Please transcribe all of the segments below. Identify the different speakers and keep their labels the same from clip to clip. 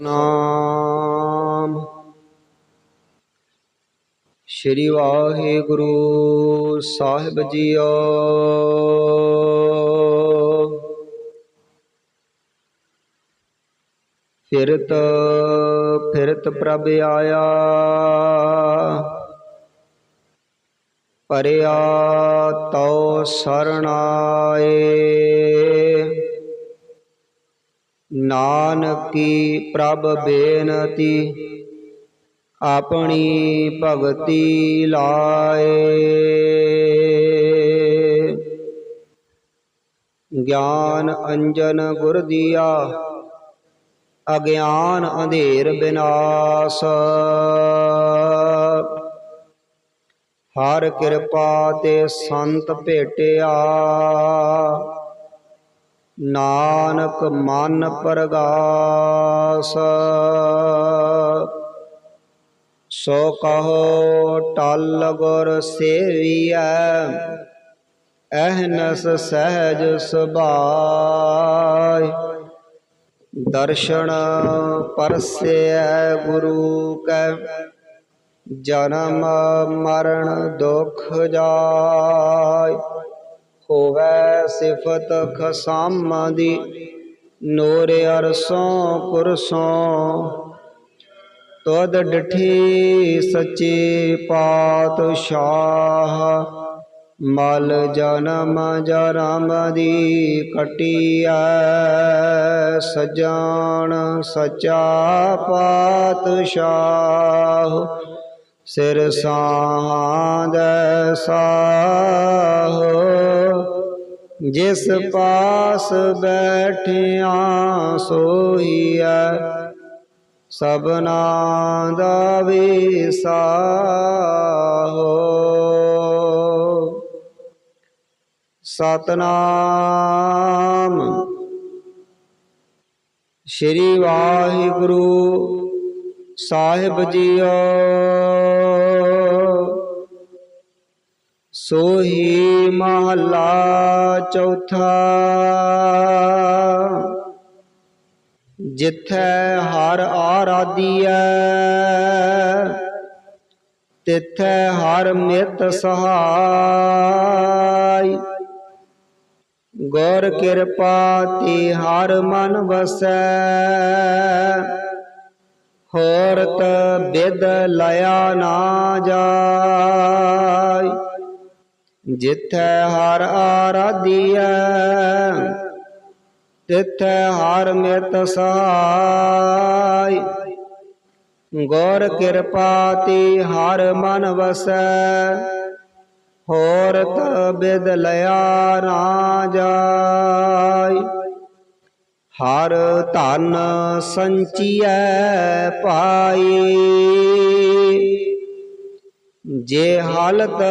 Speaker 1: ਨਾਮ। ਸ਼੍ਰੀ ਵਾਹਿਗੁਰੂ ਸਾਹਿਬ ਜੀਓ। ਫਿਰਤ ਫਿਰਤ ਪ੍ਰਭ ਆਇਆ। ਪਰਿਆ ਤਉ ਸਰਣਾਏ ਨਾਨਕੀ ਪ੍ਰਭ ਬੇਨਤੀ, ਆਪਣੀ ਭਗਤੀ ਲਾਏ। ਗਿਆਨ ਅੰਜਨ ਗੁਰ ਦੀਆ, ਅਗਿਆਨ ਅੰਧੇਰ ਬਿਨਾਸ਼। ਹਰ ਕਿਰਪਾ ਤੇ ਸੰਤ ਭੇਟਿਆ ਨਾਨਕ ਮਨ ਪਰਗਾਸ। ਸੋ ਕਹੋ ਟਲ ਗੁਰ ਸੇਵੀਐ, ਅਹਨਸ ਸਹਿਜ ਸੁਭਾਇ। ਦਰਸ਼ਨ ਪਰਸੈ ਗੁਰੂ ਕੈ, ਜਨਮ ਮਰਨ ਦੁਖ ਜਾਇ। ਹੋਵੇ ਸਿਫਤ ਖਸਮ ਦੀ, ਨੂਰ ਅਰਸੋਂ ਕੁਰਸੋਂ ਤਦ ਡਠੀ ਸੱਚੇ ਪਾਤਸ਼ਾਹ, ਮਲ ਜਨਮ ਜਰਮ ਦੀ ਕਟਿਐ ਸਜਾਣ ਸਚਾ ਪਾਤਸ਼ਾਹ। ਸਿਰ ਸਾਧ ਸਾਹੋ ਜਿਸ ਪਾਸ ਬੈਠਿਆ ਸੋਈਐ ਸਭਨਾ ਦਾ ਵਿਸਾਹੋ। ਸਤਨਾਮ। ਸ਼੍ਰੀ ਵਾਹਿਗੁਰੂ ਸਾਹਿਬ ਜੀਓ। ਸੋਹੀ ਮਹਲਾ ਚੌਥਾ। ਜਿੱਥੈ ਹਰ ਆਰਾਧੀਐ ਤਿੱਥੈ ਹਰ ਮਿਤ ਸਹਾਈ। ਗੁਰ ਕਿਰਪਾ ਤੇ ਹਰ ਮਨ ਵਸੈ ਹੋਰਤ ਬਿਦ ਲਿਆ ਨਾ ਜਾਈ ਜਿੱਥੈ ਹਰ ਆਰਾਧੀਐ ਤਿੱਥੈ ਹਰ ਮਿਤ ਸਹਾਈ। ਗੁਰ ਕਿਰਪਾ ਤੇ ਹਰ ਮਨ ਵਸੈ, ਹੋਰ ਬਿਦ ਲਿਆ ਨਾ ਜਾਈ। ਹਰ ਧਨ ਸੰਚੀਐ ਪਾਈ। ਜੇ ਹਾਲਤ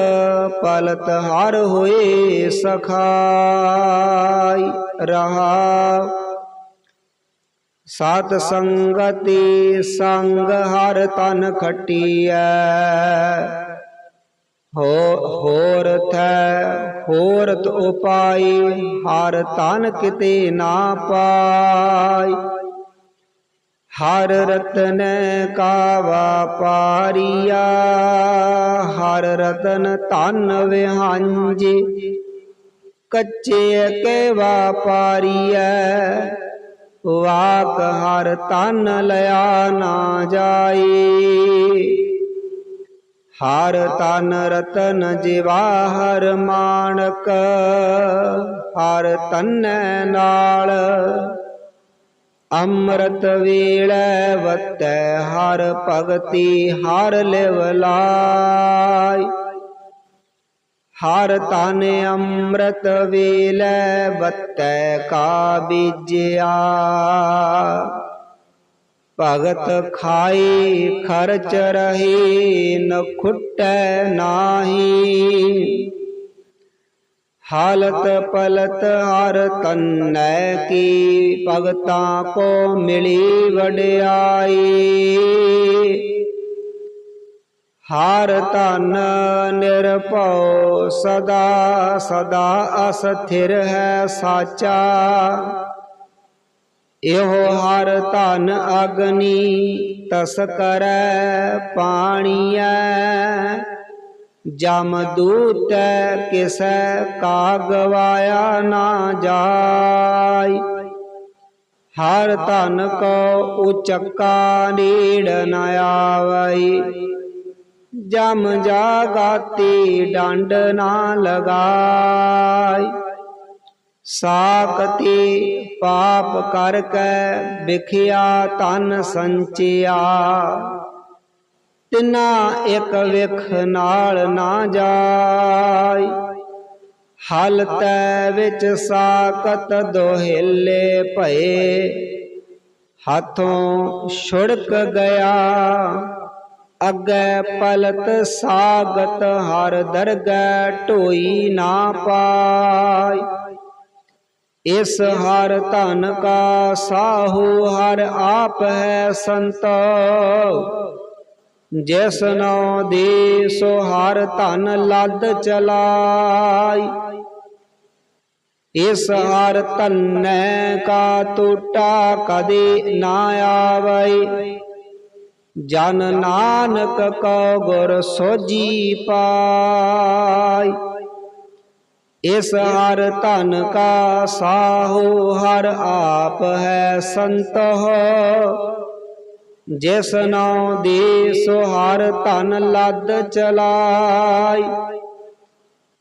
Speaker 1: ਪਲਤ ਹਰ ਹੋਏ ਸਖਾਈ ਰਹਾ। ਸਤ ਸੰਗਤੀ ਸੰਗ ਹਰ ਤਨ ਖਟੀਐ। ਹੋ, ਹੋਰ ਥੈ ਹੋਰਤ ਉਪਾਈ, ਹਰ ਤਨ ਕਿਤੇ ਨਾ ਪਾਈ। ਹਰ ਰਤਨ ਕਾ ਵਾਪਾਰੀਆ ਹਰ ਰਤਨ ਧਨ ਵਿਹਾਂਜੀ। ਕੱਚੇ ਕੇ ਵਾਪਾਰੀਐ ਵਾਕ ਹਰ ਤਨ ਲਿਆ ਨਾ ਜਾਏ ਹਰ ਤਨ ਰਤਨ ਜਿਵਾ ਹਰ ਮਾਨਕ ਹਰ ਤਨ ਨਾਲ ਅੰਮ੍ਰਿਤ ਵੇਲੇ ਵਤੈ ਹਰ ਭਗਤੀ ਹਰ ਲਿਵ ਲਾਈ। ਹਰ ਤਨ ਅੰਮ੍ਰਿਤ ਵੇਲੇ ਵਤੈ ਕਾ ਬੀਜਿਆ। ਭਗਤ ਖਾਈ ਖਰਚ ਰਹੀ, ਨ ਖੁੱਟੈ ਨਾਹੀ। ਹਾਲਤ ਪਲਤ ਹਰ ਤਨੈ ਕੀ ਭਗਤਾਂ ਕੋ ਮਿਲੀ ਵਡਿਆਈ। ਹਰ ਧਨ ਨਿਰਭਉ ਸਦਾ ਸਦਾ ਅਸਥਿਰ ਹੈ ਸਾਚਾ। ਇਹੋ ਹਰ ਧਨ ਅਗਨੀ ਤਸ ਕਰੈ ਪਾਣੀਐ। ਜਮ ਦੂਤ ਕਿਸੈ ਕਾ ਗਵਾਇਆ ਨਾ ਜਾਈ। ਹਰ ਧਨ ਕੋ ਉਚਕਾ ਨੀੜ ਨ ਆਵਈ। ਜਮ ਜਾਗਾਤੀ ਡੰਡ ਨਾ ਲਗਾਈ। ਸਾਕਤੀ ਪਾਪ ਕਰ ਕੈ ਵਿਖਿਆ ਤਨ ਸੰਚਿਆ। ਤਿਨਾ ਇੱਕ ਵਿਖ ਨਾਲ ਨਾ ਜਾਈ। ਹਲਤੈ ਵਿੱਚ ਸਾਕਤ ਦੋਹਿਲੇ ਭਏ। ਹੱਥੋਂ ਛੁੜਕ ਗਿਆ। ਅੱਗੇ ਪਲਤ ਸਾਗਤ ਹਰ ਦਰਗਹਿ ਢੋਈ ਨਾ ਪਾਈ। ਇਸ ਹਰ ਧਨ ਕਾ ਸਾਹੂ ਹਰ ਆਪ ਹੈ ਸੰਤੋ। ਜਿਸ ਨੋ ਦੇ ਸੋ ਹਰ ਧਨ ਲੱਦ ਚਲਾਈ। ਇਸ ਹਰ ਧਨੈ ਕਾ ਟੂਟਾ ਕਦੇ ਨਾ ਆਵਈ। ਜਨ ਨਾਨਕ ਕੋ ਗੁਰ ਸੋਜੀ ਪਾਈ। ਇਸ ਹਰ ਧਨ ਕਾ ਸਾਹੂ ਹਰ ਆਪ ਹੈ ਸੰਤੋ ਜਿਸ ਨਉ ਦੇ ਸੋ ਹਰ ਧਨ ਲੱਦ ਚਲਾਈ,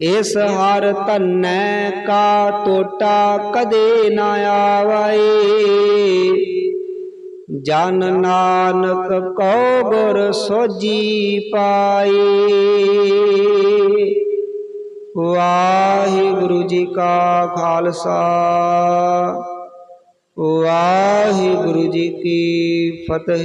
Speaker 1: ਇਸ ਹਰ ਧਨੈ ਕਾ ਟੋਟਾ ਕਦੇ ਨਾ ਆਵਈ। ਜਨ ਨਾਨਕ ਕੋ ਗੁਰ ਸੋਜੀ ਪਾਈ। ਵਾਹਿਗੁਰੂ ਜੀ ਕਾ ਖਾਲਸਾ। ਵਾਹਿਗੁਰੂ ਜੀ ਕੀ ਫਤਿਹ।